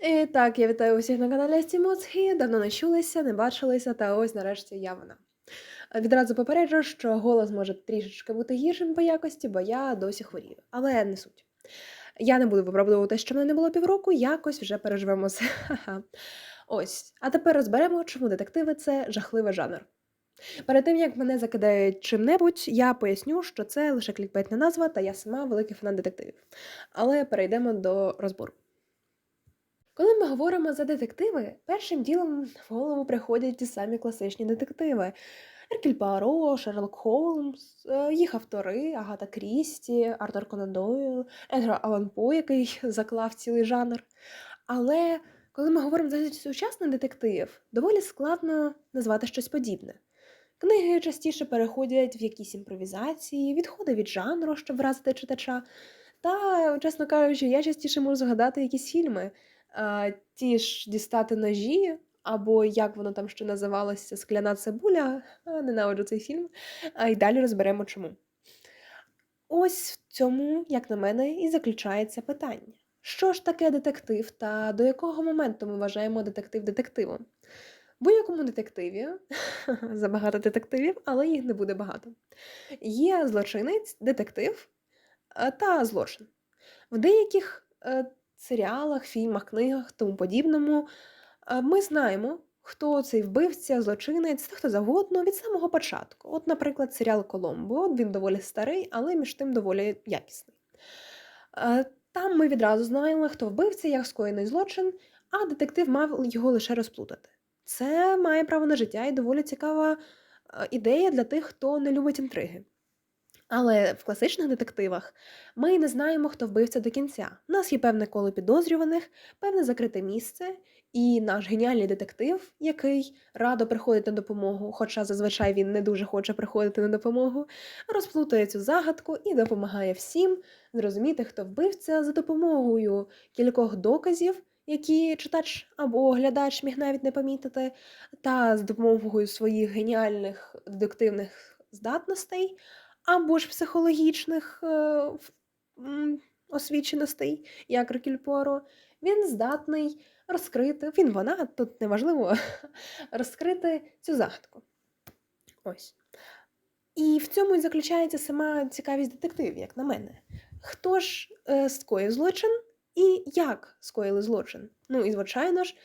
І так, я вітаю усіх на каналі Стімоцхі. Давно не чулися, не бачилися, та ось нарешті я вона. Відразу попереджу, що голос може трішечки бути гіршим по якості, бо я досі хворію. Але не суть. Я не буду виправдовувати, що мене не було півроку, якось вже переживемо це. Ось. А тепер розберемо, чому детективи це жахливий жанр. Перед тим як мене закидають чим-небудь, я поясню, що це лише клікбейтна назва, та я сама великий фанат детективів. Але перейдемо до розбору. Коли ми говоримо за детективи, першим ділом в голову приходять ті самі класичні детективи: Еркіль Пуаро, Шерлок Холмс, е, їх автори, Агата Крісті, Артур Конан Дойл, Едгар Алан По, який заклав цілий жанр. Але коли ми говоримо за сучасний детектив, доволі складно назвати щось подібне. Книги частіше переходять в якісь імпровізації, відходи від жанру, щоб вразити читача. Та, чесно кажучи, я частіше можу згадати якісь фільми, ті ж дістати ножі, або як воно там ще називалося, скляна цибуля. Ненавиджу цей фільм. А й далі розберемо чому. Ось в цьому, як на мене, і заключається питання. Що ж таке детектив, та до якого моменту ми вважаємо детектив детективом? В будь-якому детективі забагато детективів, але їх не буде багато. Є злочинець, детектив е, та злочин. В деяких е, серіалах, фільмах, книгах, тому подібному е, ми знаємо, хто цей вбивця, злочинець, та хто завгодно від самого початку. От, наприклад, серіал Коломбо. Він доволі старий, але між тим доволі якісний. Е, Там ми відразу знаємо, хто вбивця, як скоєний злочин, а детектив мав його лише розплутати. Це має право на життя і доволі цікава е, ідея для тих, хто не любить інтриги. Але в класичних детективах ми не знаємо, хто вбивця до кінця. У нас є певне коло підозрюваних, певне закрите місце, і наш геніальний детектив, який радо приходить на допомогу, хоча зазвичай він не дуже хоче приходити на допомогу, розплутує цю загадку і допомагає всім зрозуміти, хто вбивця за допомогою кількох доказів, які читач або глядач міг навіть не помітити, та з допомогою своїх геніальних детективних здатностей або ж психологічних е, освіченостей, як Рокіль Пуаро, він здатний розкрити, він вона, тут неважливо, розкрити цю загадку. Ось. І в цьому і заключається сама цікавість детективів, як на мене. Хто ж е, скоїв злочин і як скоїли злочин? Ну і, звичайно ж,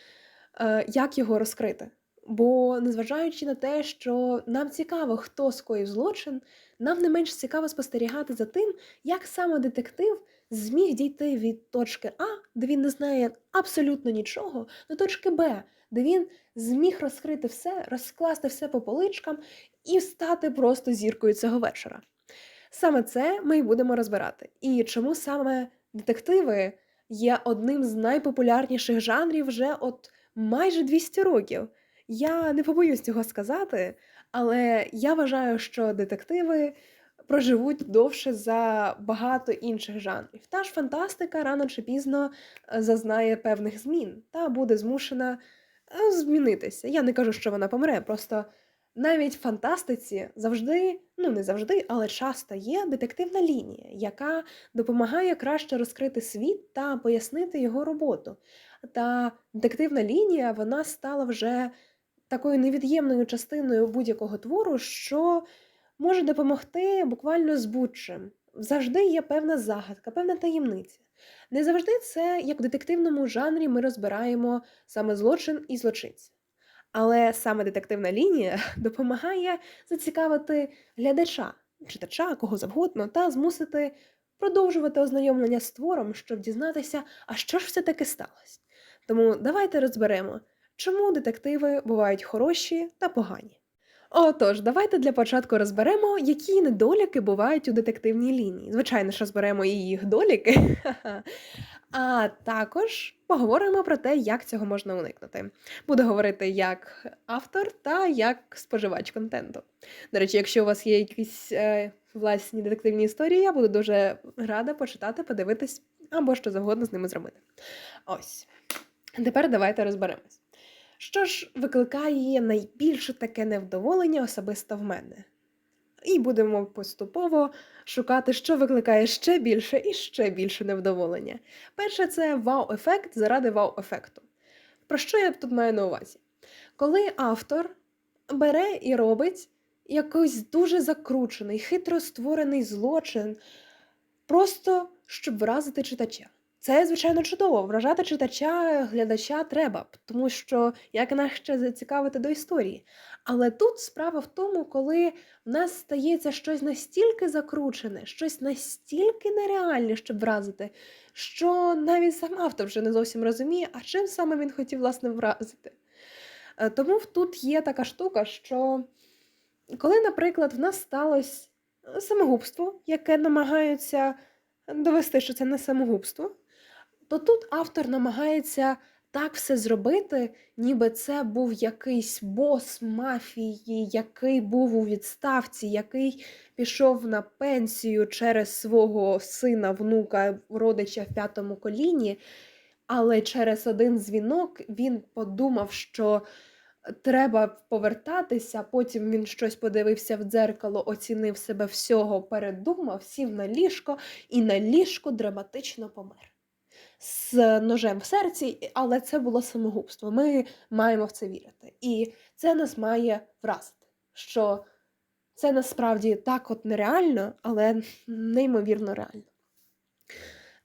е, як його розкрити. Бо, незважаючи на те, що нам цікаво, хто скоїв злочин, нам не менш цікаво спостерігати за тим, як саме детектив зміг дійти від точки А, де він не знає абсолютно нічого, до точки Б, де він зміг розкрити все, розкласти все по поличкам і стати просто зіркою цього вечора. Саме це ми й будемо розбирати. І чому саме детективи є одним з найпопулярніших жанрів вже от майже 200 років. Я не побоюсь цього сказати, але я вважаю, що детективи проживуть довше за багато інших жанрів. Та ж фантастика рано чи пізно е, зазнає певних змін та буде змушена е, змінитися. Я не кажу, що вона помре, просто навіть в фантастиці завжди, ну не завжди, але часто є детективна лінія, яка допомагає краще розкрити світ та пояснити його роботу. Та детективна лінія вона стала вже такою невід'ємною частиною будь-якого твору, що може допомогти буквально з будь-чим. Завжди є певна загадка, певна таємниця. Не завжди це, як в детективному жанрі, ми розбираємо саме злочин і злочинця. Але саме детективна лінія допомагає зацікавити глядача, читача, кого завгодно, та змусити продовжувати ознайомлення з твором, щоб дізнатися, а що ж все таки сталося. Тому давайте розберемо, чому детективи бувають хороші та погані. Отож, давайте для початку розберемо, які недоліки бувають у детективній лінії. Звичайно ж, розберемо і їх доліки. А також поговоримо про те, як цього можна уникнути. Буду говорити як автор та як споживач контенту. До речі, якщо у вас є якісь е, власні детективні історії, я буду дуже рада почитати, подивитись або що завгодно з ними зробити. Ось. Тепер давайте розберемось. Що ж викликає найбільше таке невдоволення особисто в мене? і будемо поступово шукати, що викликає ще більше і ще більше невдоволення. Перше це вау-ефект заради вау-ефекту. Про що я тут маю на увазі? Коли автор бере і робить якийсь дуже закручений, хитро створений злочин, просто щоб вразити читача. Це, звичайно, чудово. Вражати читача, глядача треба, тому що як інакше зацікавити до історії. Але тут справа в тому, коли в нас стається щось настільки закручене, щось настільки нереальне, щоб вразити, що навіть сам автор вже не зовсім розуміє, а чим саме він хотів власне вразити. Е, Тому тут є така штука, що коли, наприклад, в нас сталося самогубство, яке намагаються довести, що це не самогубство, то тут автор намагається так все зробити, ніби це був якийсь бос мафії, який був у відставці, який пішов на пенсію через свого сина, внука, родича в п'ятому коліні, але через один дзвінок він подумав, що треба повертатися. Потім він щось подивився в дзеркало, оцінив себе всього, передумав, сів на ліжко і на ліжку драматично помер. З ножем в серці, але це було самогубство. Ми маємо в це вірити. І це нас має вразити, що це насправді так от нереально, але неймовірно реально.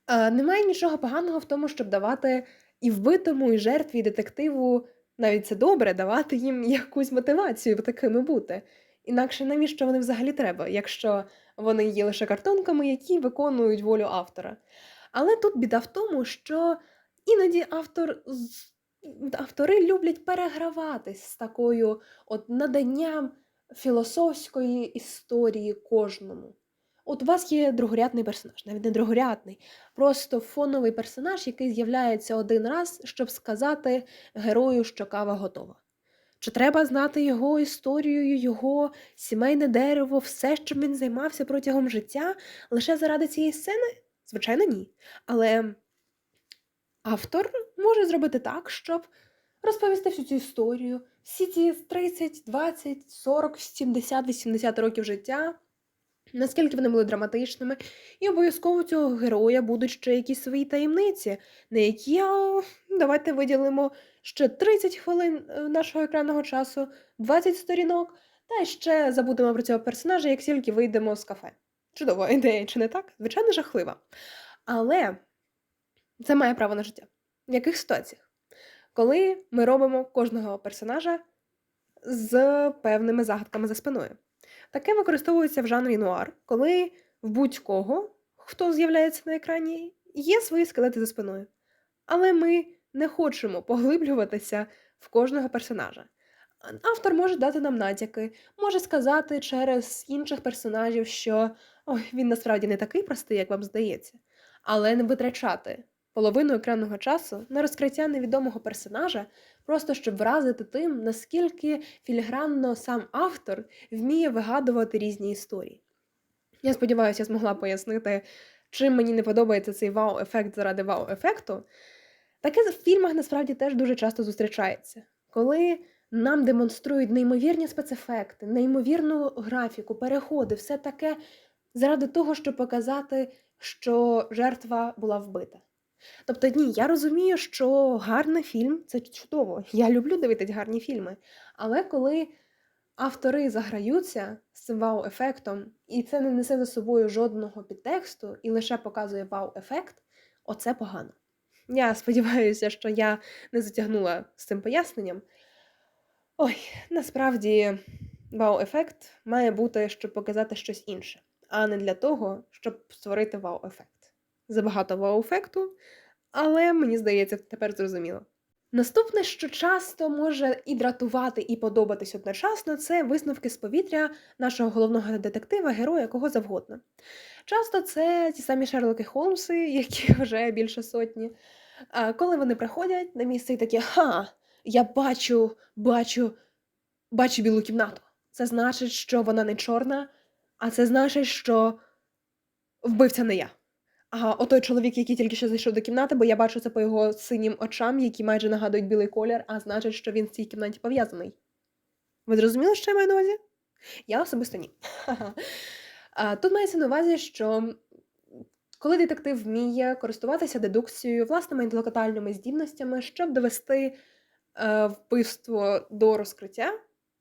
Е, Немає нічого поганого в тому, щоб давати і вбитому, і жертві, і детективу, навіть це добре, давати їм якусь мотивацію такими бути. Інакше навіщо вони взагалі треба, якщо вони є лише картонками, які виконують волю автора. Але тут біда в тому, що іноді автор, автори люблять переграватись з такою от наданням філософської історії кожному. От у вас є другорядний персонаж, навіть не другорядний, просто фоновий персонаж, який з'являється один раз, щоб сказати герою, що кава готова. Чи треба знати його історію, його сімейне дерево, все, чим він займався протягом життя, лише заради цієї сцени? Звичайно, ні. Але автор може зробити так, щоб розповісти всю цю історію, всі ці 30, 20, 40, 70, 80 років життя, наскільки вони були драматичними, і обов'язково цього героя будуть ще якісь свої таємниці, на які давайте виділимо ще 30 хвилин е, нашого екранного часу, 20 сторінок, та ще забудемо про цього персонажа, як тільки вийдемо з кафе. Чудова ідея, чи не так? Звичайно, жахлива. Але це має право на життя. В яких ситуаціях? Коли ми робимо кожного персонажа з певними загадками за спиною. Таке використовується в жанрі нуар, коли в будь-кого, хто з'являється на екрані, є свої скелети за спиною. Але ми не хочемо поглиблюватися в кожного персонажа. Автор може дати нам натяки, може сказати через інших персонажів, що ой, він насправді не такий простий, як вам здається, але не витрачати половину екранного часу на розкриття невідомого персонажа, просто щоб вразити тим, наскільки філігранно сам автор вміє вигадувати різні історії. Я сподіваюся, я змогла пояснити, чим мені не подобається цей вау-ефект заради вау-ефекту. Таке в фільмах насправді теж дуже часто зустрічається, коли нам демонструють неймовірні спецефекти, неймовірну графіку, переходи, все таке заради того, щоб показати, що жертва була вбита. Тобто, ні, я розумію, що гарний фільм це чудово. Я люблю дивитись гарні фільми. Але коли автори заграються з цим вау-ефектом, і це не несе за собою жодного підтексту і лише показує вау-ефект, оце погано. Я сподіваюся, що я не затягнула з цим поясненням. Ой, насправді вау-ефект має бути, щоб показати щось інше, а не для того, щоб створити вау-ефект. Забагато вау-ефекту, але мені здається, тепер зрозуміло. Наступне, що часто може і дратувати, і подобатись одночасно, це висновки з повітря нашого головного детектива, героя кого завгодно. Часто це ті самі Шерлоки Холмси, які вже більше сотні. Коли вони приходять на місце і такі, ха, я бачу, бачу, бачу білу кімнату. Це значить, що вона не чорна, а це значить, що вбивця не я. А отой чоловік, який тільки що зайшов до кімнати, бо я бачу це по його синім очам, які майже нагадують білий колір, а значить, що він в цій кімнаті пов'язаний. Ви зрозуміли, що я маю на увазі? Я особисто ні. Тут мається на увазі, що коли детектив вміє користуватися дедукцією, власними інтелектуальними здібностями, щоб довести вбивство до розкриття,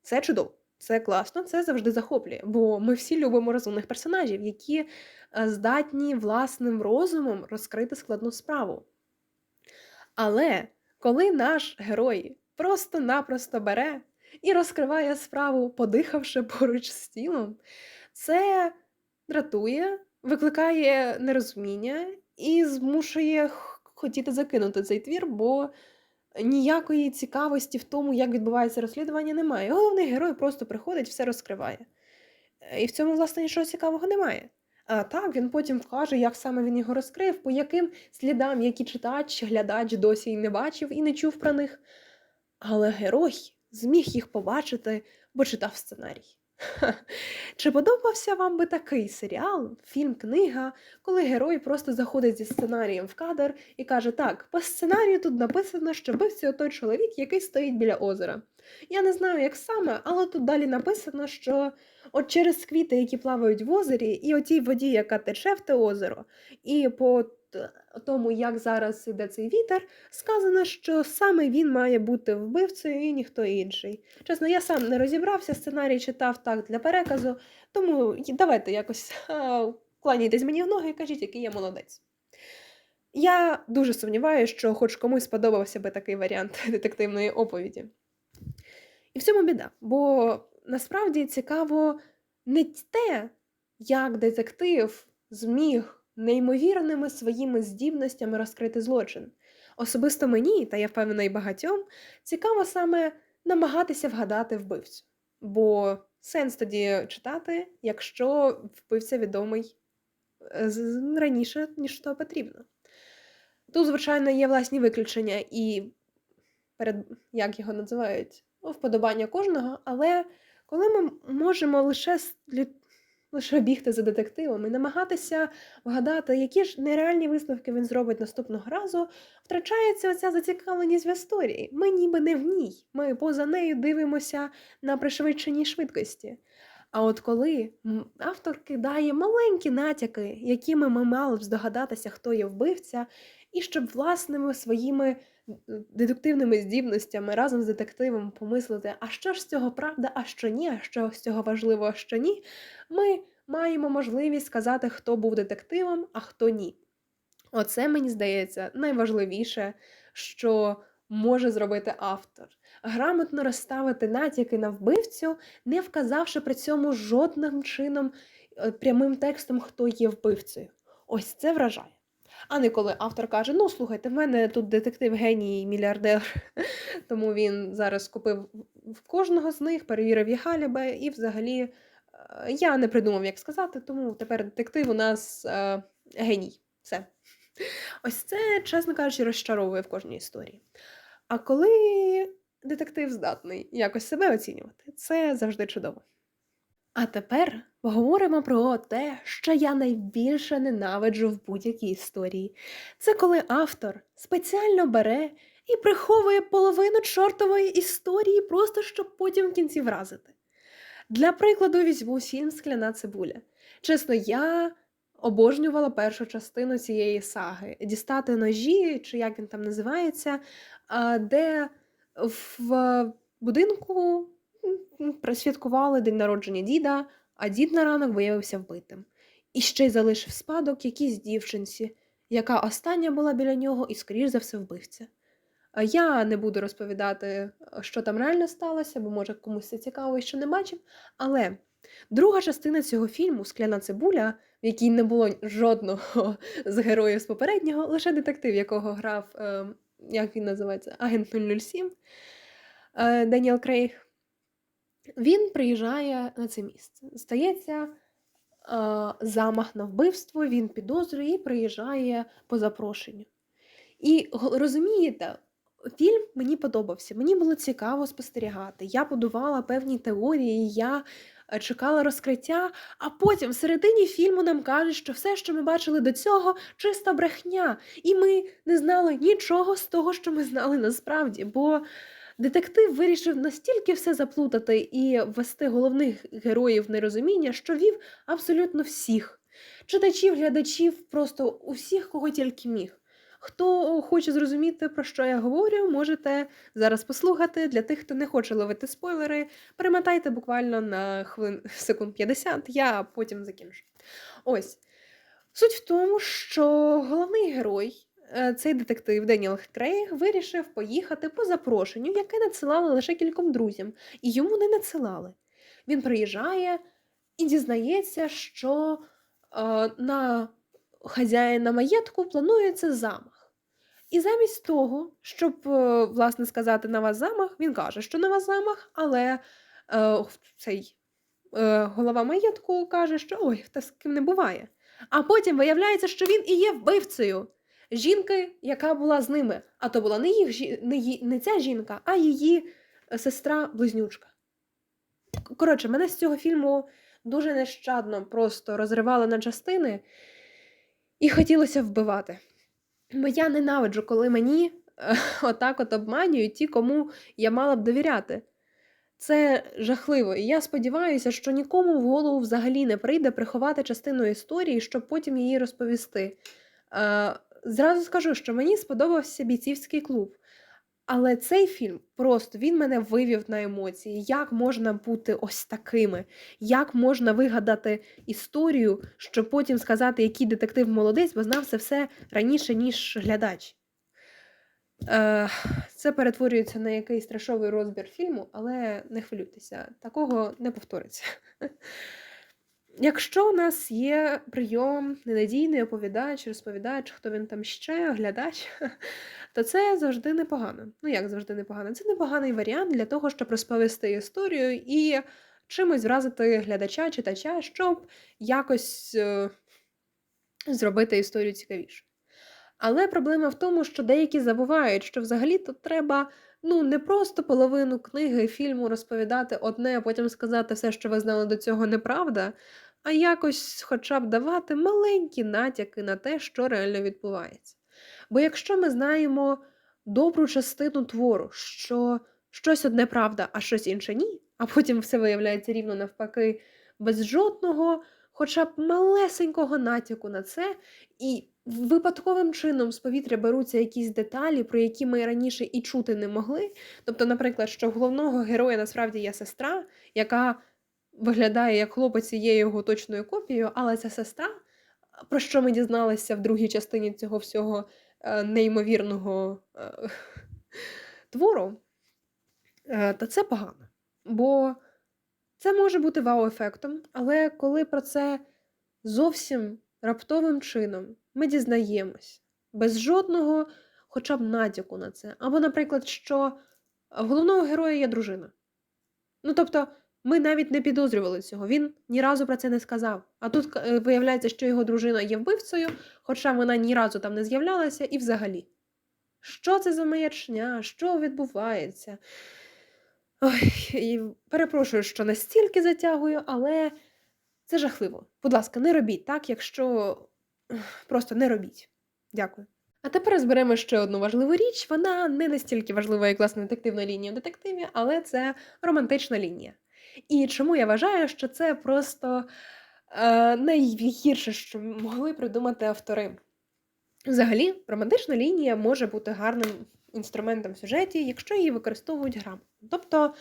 це чудово. Це класно, це завжди захоплює, бо ми всі любимо розумних персонажів, які е, здатні власним розумом розкрити складну справу. Але коли наш герой просто-напросто бере і розкриває справу, подихавши поруч з тілом, це дратує, викликає нерозуміння і змушує хотіти закинути цей твір, бо ніякої цікавості в тому, як відбувається розслідування, немає. Головний герой просто приходить, все розкриває. Е, І в цьому, власне, нічого цікавого немає. А так, він потім вкаже, як саме він його розкрив, по яким слідам, які читач, глядач досі й не бачив і не чув про них. Але герой зміг їх побачити, бо читав сценарій. Чи подобався вам би такий серіал, фільм, книга, коли герой просто заходить зі сценарієм в кадр і каже: Так, по сценарію тут написано, що вбивця той чоловік, який стоїть біля озера. Я не знаю, як саме, але тут далі написано, що от через квіти, які плавають в озері, і отій воді, яка тече в те озеро, і по тому, як зараз іде цей вітер, сказано, що саме він має бути вбивцею і ніхто інший. Чесно, я сам не розібрався, сценарій читав так для переказу, тому давайте якось кланяйтесь мені в ноги і кажіть, який я молодець. Я дуже сумніваюся, що хоч комусь сподобався би такий варіант детективної оповіді. І в цьому біда, бо насправді цікаво не те, як детектив зміг неймовірними своїми здібностями розкрити злочин. Особисто мені, та я впевнена і багатьом, цікаво саме намагатися вгадати вбивцю. Бо сенс тоді читати, якщо вбивця відомий е, раніше, ніж то потрібно. Тут, звичайно, є власні виключення і перед, як його називають, вподобання кожного, але коли ми можемо лише, лише бігти за детективом і намагатися вгадати, які ж нереальні висновки він зробить наступного разу, втрачається оця зацікавленість в історії. Ми ніби не в ній, ми поза нею дивимося на пришвидшеній швидкості. А от коли автор кидає маленькі натяки, якими ми мали б здогадатися, хто є вбивця, і щоб власними своїми дедуктивними здібностями разом з детективом помислити, а що ж з цього правда, а що ні, а що з цього важливо, а що ні, ми маємо можливість сказати, хто був детективом, а хто ні. Оце, мені здається, найважливіше, що може зробити автор. Грамотно розставити натяки на вбивцю, не вказавши при цьому жодним чином е, прямим текстом, хто є вбивцею. Ось це вражає. А не коли автор каже: ну слухайте, в мене тут детектив геній мільярдер, тому він зараз купив в кожного з них, перевірив їх аліби, і взагалі е, я не придумав, як сказати, тому тепер детектив у нас е, геній. Все. Ось це, чесно кажучи, розчаровує в кожній історії. А коли детектив здатний якось себе оцінювати, це завжди чудово. А тепер поговоримо про те, що я найбільше ненавиджу в будь-якій історії. Це коли автор спеціально бере і приховує половину чортової історії, просто щоб потім в кінці вразити. Для прикладу, візьму фільм Скляна цибуля. Чесно, я обожнювала першу частину цієї саги дістати ножі, чи як він там називається, де в будинку присвяткували день народження діда, а дід на ранок виявився вбитим. І ще й залишив спадок якійсь дівчинці, яка остання була біля нього і, скоріш за все, вбивця. Я не буду розповідати, що там реально сталося, бо може комусь це цікаво і ще не бачив. Але друга частина цього фільму Скляна цибуля, в якій не було жодного з героїв з попереднього, лише детектив, якого грав, е, як він називається, агент 007 е, Деніел Крейг. Він приїжджає на це місце. Стається е, замах на вбивство, він підозрює і приїжджає по запрошенню. І розумієте, фільм мені подобався. Мені було цікаво спостерігати. Я будувала певні теорії, я е, чекала розкриття, а потім в середині фільму нам кажуть, що все, що ми бачили до цього, чиста брехня. І ми не знали нічого з того, що ми знали насправді. Бо Детектив вирішив настільки все заплутати і ввести головних героїв в нерозуміння, що вів абсолютно всіх читачів, глядачів, просто усіх, кого тільки міг. Хто хоче зрозуміти, про що я говорю, можете зараз послухати. Для тих, хто не хоче ловити спойлери, перемотайте буквально на хвилин секунд 50, я потім закінчу. Ось. Суть в тому, що головний герой, цей детектив Деніел Крейг, вирішив поїхати по запрошенню, яке надсилали лише кільком друзям, і йому не надсилали. Він приїжджає і дізнається, що е, на хазяїна маєтку планується замах. І замість того, щоб, е, власне, сказати на вас замах, він каже, що на вас замах, але е, цей е, голова маєтку каже, що ой, та з ким не буває. А потім виявляється, що він і є вбивцею жінки, яка була з ними. А то була не їх не, не ця жінка, а її е, сестра-близнючка. Коротше, мене з цього фільму дуже нещадно просто розривали на частини і хотілося вбивати. Бо я ненавиджу, коли мені е, отак от обманюють ті, кому я мала б довіряти. Це жахливо, і я сподіваюся, що нікому в голову взагалі не прийде приховати частину історії, щоб потім її розповісти. Зразу скажу, що мені сподобався бійцівський клуб. Але цей фільм просто він мене вивів на емоції. Як можна бути ось такими? Як можна вигадати історію, щоб потім сказати, який детектив молодець, бо знав це все раніше, ніж глядач. Е, це перетворюється на якийсь трешовий розбір фільму, але не хвилюйтеся, такого не повториться. Якщо у нас є прийом, ненадійний оповідач, розповідач, хто він там ще, глядач, то це завжди непогано. Ну, як завжди непогано? Це непоганий варіант для того, щоб розповісти історію і чимось вразити глядача, читача, щоб якось е, зробити історію цікавіше. Але проблема в тому, що деякі забувають, що взагалі-то треба ну, не просто половину книги, фільму розповідати одне, а потім сказати все, що ви знали до цього, неправда, а якось хоча б давати маленькі натяки на те, що реально відбувається. Бо якщо ми знаємо добру частину твору, що щось одне правда, а щось інше ні, а потім все виявляється рівно навпаки, без жодного, хоча б малесенького натяку на це, і випадковим чином з повітря беруться якісь деталі, про які ми раніше і чути не могли. Тобто, наприклад, що головного героя насправді є сестра, яка виглядає як хлопець і є його точною копією, але ця сестра, про що ми дізналися в другій частині цього всього е, неймовірного е, твору, е, то це погано. Бо це може бути вау-ефектом, але коли про це зовсім раптовим чином ми дізнаємось, без жодного хоча б натяку на це. Або, наприклад, що головного героя є дружина. Ну, тобто, ми навіть не підозрювали цього, він ні разу про це не сказав. А тут е, виявляється, що його дружина є вбивцею, хоча вона ні разу там не з'являлася, і взагалі. Що це за маячня? Що відбувається? Ой, і перепрошую, що настільки затягую, але це жахливо. Будь ласка, не робіть так, якщо просто не робіть. Дякую. А тепер розберемо ще одну важливу річ. Вона не настільки важлива, як власне детективна лінія в детективі, але це романтична лінія. І чому я вважаю, що це просто е, найгірше, що могли придумати автори. Взагалі, романтична лінія може бути гарним інструментом в сюжеті, якщо її використовують грамотно. Тобто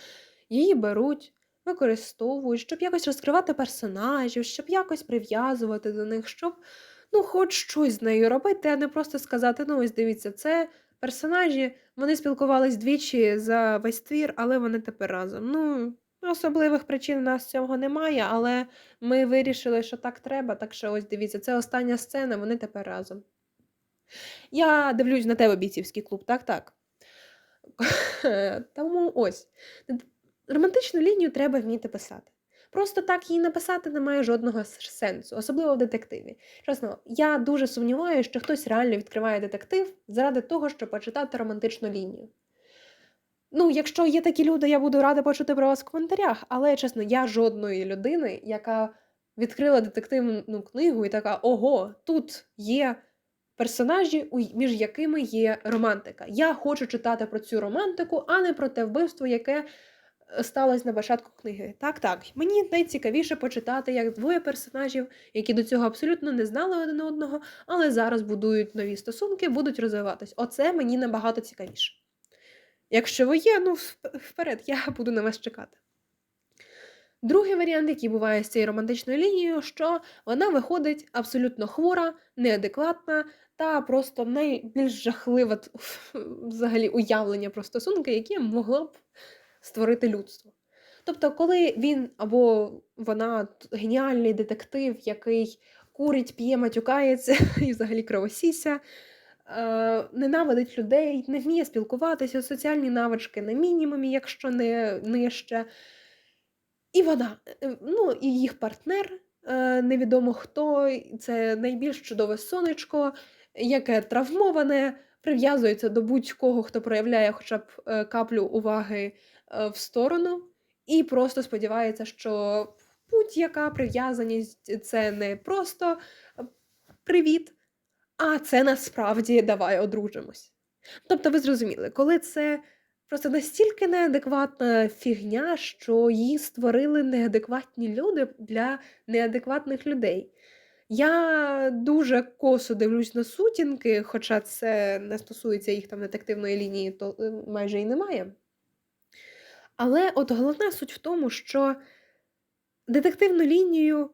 її беруть, використовують, щоб якось розкривати персонажів, щоб якось прив'язувати до них, щоб ну, хоч щось з нею робити, а не просто сказати: ну, ось дивіться, це персонажі, вони спілкувались двічі за весь твір, але вони тепер разом. Ну, особливих причин у нас цього немає, але ми вирішили, що так треба, так що ось дивіться, це остання сцена, вони тепер разом. Я дивлюсь на тебе, бійцівський клуб, так, так. Тому ось. Романтичну лінію треба вміти писати. Просто так її написати не має жодного сенсу, особливо в детективі. Чесно, я дуже сумніваюся, що хтось реально відкриває детектив заради того, щоб почитати романтичну лінію. Ну, якщо є такі люди, я буду рада почути про вас в коментарях, але чесно, я жодної людини, яка відкрила детективну книгу і така: ого, тут є персонажі, між якими є романтика. Я хочу читати про цю романтику, а не про те вбивство, яке е, сталося на початку книги. Так, так. Мені найцікавіше почитати, як двоє персонажів, які до цього абсолютно не знали один одного, але зараз будують нові стосунки, будуть розвиватись. Оце мені набагато цікавіше. Якщо ви є, ну вперед, я буду на вас чекати. Другий варіант, який буває з цією романтичною лінією, що вона виходить абсолютно хвора, неадекватна та просто найбільш жахливе взагалі уявлення про стосунки, яке могло б створити людство. Тобто, коли він або вона геніальний детектив, який курить, п'є, матюкається і взагалі кровосіся, ненавидить людей, не вміє спілкуватися, соціальні навички на мінімумі, якщо не нижче. І вона, е, ну, і їх партнер, е, невідомо хто, це найбільш чудове сонечко, яке травмоване, прив'язується до будь-кого, хто проявляє хоча б е, каплю уваги е, в сторону, і просто сподівається, що будь-яка прив'язаність це не просто е, привіт, а це насправді давай одружимось. Тобто, ви зрозуміли, коли це просто настільки неадекватна фігня, що її створили неадекватні люди для неадекватних людей. Я дуже косо дивлюсь на сутінки, хоча це не стосується їх там детективної лінії, то е, майже і немає. Але от головна суть в тому, що детективну лінію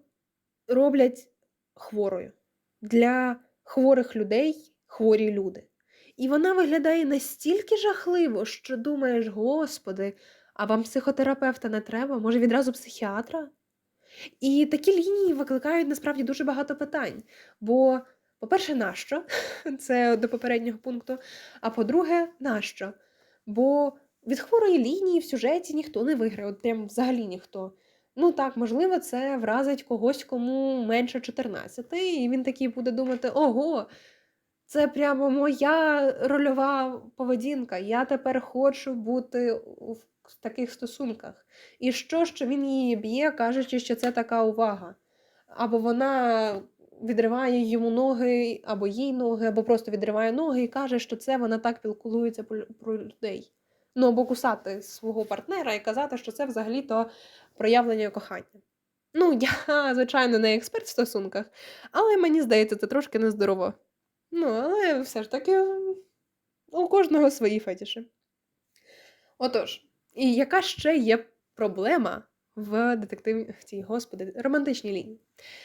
роблять хворою. Для хворих людей хворі люди. І вона виглядає настільки жахливо, що думаєш, господи, а вам психотерапевта не треба? Може, відразу психіатра? І такі лінії викликають насправді дуже багато питань. Бо, по-перше, нащо? Це до попереднього пункту. А по-друге, нащо? Бо від хворої лінії в сюжеті ніхто не виграє, от прям взагалі ніхто. Ну так, можливо, це вразить когось, кому менше 14, і він такий буде думати: ого, це прямо моя рольова поведінка. Я тепер хочу бути в таких стосунках. І що, що він її б'є, кажучи, що це така увага. Або вона відриває йому ноги, або їй ноги, або просто відриває ноги і каже, що це вона так пілкується про людей. Ну, або кусати свого партнера і казати, що це взагалі-то проявлення кохання. Ну, я, звичайно, не експерт в стосунках, але мені здається, це трошки нездорово. Ну, але все ж таки у кожного свої фетіші. Отож, і яка ще є проблема в детектив в цій господи, романтичній лінії?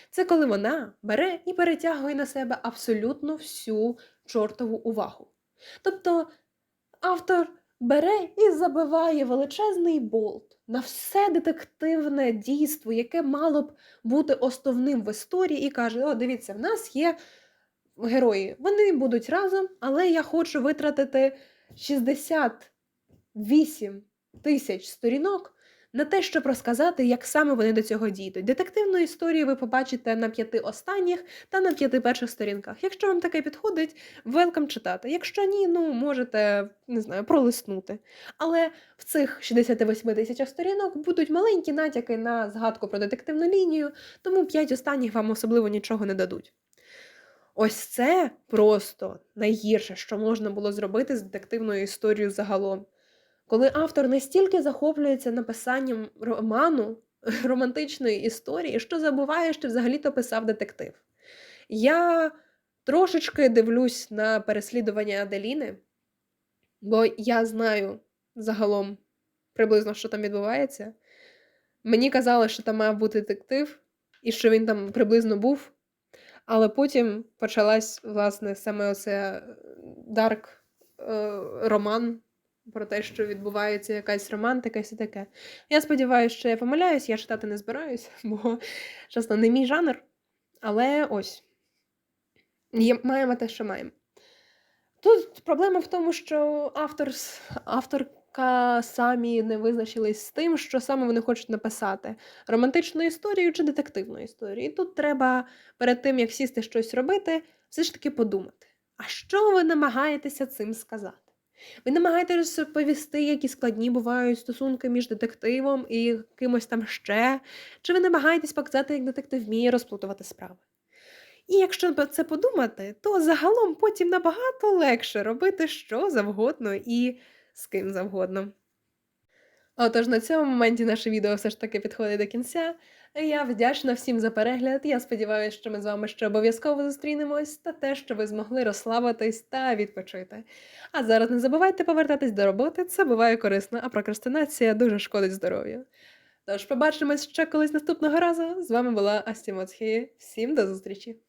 Це коли вона бере і перетягує на себе абсолютно всю чортову увагу. Тобто автор бере і забиває величезний болт на все детективне дійство, яке мало б бути основним в історії, і каже: О, дивіться, в нас є герої. Вони будуть разом, але я хочу витратити 68 тисяч сторінок на те, щоб розказати, як саме вони до цього дійдуть. Детективну історію ви побачите на п'яти останніх та на п'яти перших сторінках. Якщо вам таке підходить, велкам читати. Якщо ні, ну можете не знаю, пролиснути. Але в цих 68 тисячах сторінок будуть маленькі натяки на згадку про детективну лінію, тому п'ять останніх вам особливо нічого не дадуть. Ось це просто найгірше, що можна було зробити з детективною історією загалом. Коли автор настільки захоплюється написанням роману, романтичної історії, що забуває, що взагалі-то писав детектив. Я трошечки дивлюсь на переслідування Аделіни, бо я знаю загалом приблизно, що там відбувається. Мені казали, що там мав бути детектив, і що він там приблизно був. Але потім почалась, власне, саме оце дарк е, про те, що відбувається якась романтика і все таке. Я сподіваюся, що я помиляюсь, я читати не збираюсь, бо, чесно, не мій жанр. Але ось. Є, маємо те, що маємо. Тут проблема в тому, що автор, авторка самі не визначились з тим, що саме вони хочуть написати: романтичну історію чи детективну історію. І тут треба перед тим, як сісти щось робити, все ж таки подумати: а що ви намагаєтеся цим сказати? Ви намагаєтеся розповісти, які складні бувають стосунки між детективом і кимось там ще, чи ви намагаєтесь показати, як детектив вміє розплутувати справи? І якщо про це подумати, то загалом потім набагато легше робити що завгодно і з ким завгодно. Отож, на цьому моменті наше відео все ж таки підходить до кінця. Я вдячна всім за перегляд. Я сподіваюся, що ми з вами ще обов'язково зустрінемось та те, що ви змогли розслабитись та відпочити. А зараз не забувайте повертатись до роботи, це буває корисно, а прокрастинація дуже шкодить здоров'ю. Тож побачимось ще колись наступного разу. З вами була Асті Моцхі. Всім до зустрічі!